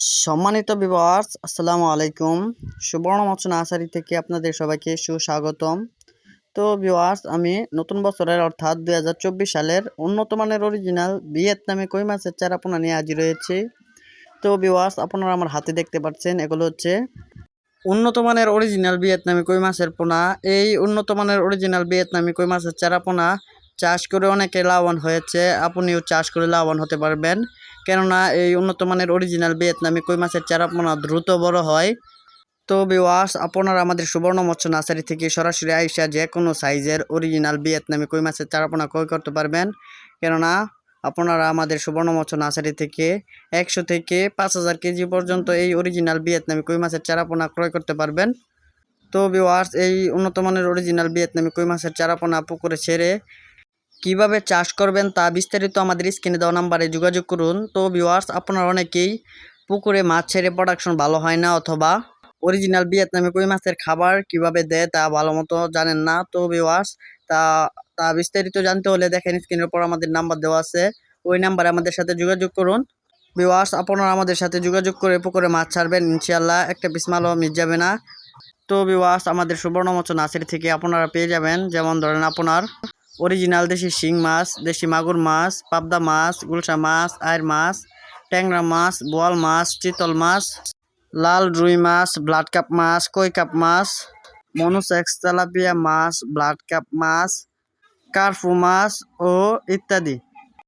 সম্মানিত ভিউয়ার্স আসসালামু আলাইকুম। সুবর্ণ মৎস্য নার্সারি থেকে আপনাদের সবাইকে সুস্বাগতম। তো ভিউয়ার্স আমি নতুন বছরের অর্থাৎ দু হাজার চব্বিশ সালের উন্নত মানের অরিজিনাল ভিয়েতনামি কই মাছের চারাপোনা নিয়ে হাজির রয়েছে তো ভিউয়ার্স আপনারা আমার হাতে দেখতে পাচ্ছেন, এগুলো হচ্ছে উন্নত মানের অরিজিনাল ভিয়েতনামি কই মাছের পোনা। এই উন্নত মানের অরিজিনাল ভিয়েতনামি কই মাছের চারাপোনা চাষ করে অনেকে লাভবান হয়েছে। আপনিও চাষ করে লাভবান হতে পারবেন। কেননা এই উন্নত মানের অরিজিনাল ভিয়েতনামি কই মাছের চারাপোনা দ্রুত বড় হয়। তো বিওয়াস আপনারা আমাদের সুবর্ণ মৎস্য নার্সারি থেকে সরাসরি আইসা যে কোনো সাইজের অরিজিনাল ভিয়েতনামি কই মাছের চারাপোনা ক্রয় করতে পারবেন। কেননা আপনারা আমাদের সুবর্ণ মৎস্য নার্সারি থেকে একশো থেকে পাঁচ হাজার কেজি পর্যন্ত এই অরিজিনাল ভিয়েতনামি কই মাছের চারাপোনা ক্রয় করতে পারবেন। তো বিওয়ার্স এই উন্নত মানের অরিজিনাল ভিয়েতনামি কই মাছের চারাপোনা পুকুরে ছেড়ে কীভাবে চাষ করবেন তা বিস্তারিত আমাদের স্ক্রিনে দেওয়া নাম্বারে যোগাযোগ করুন। তো ভিউয়ার্স আপনারা অনেকেই পুকুরে মাছ ছেড়ে প্রোডাকশন ভালো হয় না অথবা অরিজিনাল ভিয়েতনামি কই মাছের খাবার কীভাবে দেয় তা ভালো মতো জানেন না। তো ভিউয়ার্স তা তা বিস্তারিত জানতে হলে দেখেন স্ক্রিনের পর আমাদের নাম্বার দেওয়া আছে। ওই নাম্বারে আমাদের সাথে যোগাযোগ করুন। ভিউয়ার্স আপনারা আমাদের সাথে যোগাযোগ করে পুকুরে মাছ ছাড়বেন ইনশাল্লাহ একটা পিস মিস যাবে না। তো ভিউয়ার্স আমাদের সুবর্ণ মৎস্য নার্সারি থেকে আপনারা পেয়ে যাবেন। যেমন ধরেন আপনার অরিজিনাল দেশি শিং মাছ, দেশি মাগুর মাছ, পাবদা মাছ, গুলশা মাছ, আয়ের মাছ, ট্যাংরা মাছ, বোয়াল মাছ, চিতল মাছ, লাল রুই মাছ, ব্লাড কাপ মাছ, কই কাপ মাছ মনুষ তেলাপিয়া মাছ, ব্লাড কাপ মাছ, কার্ফু মাছ ও ইত্যাদি।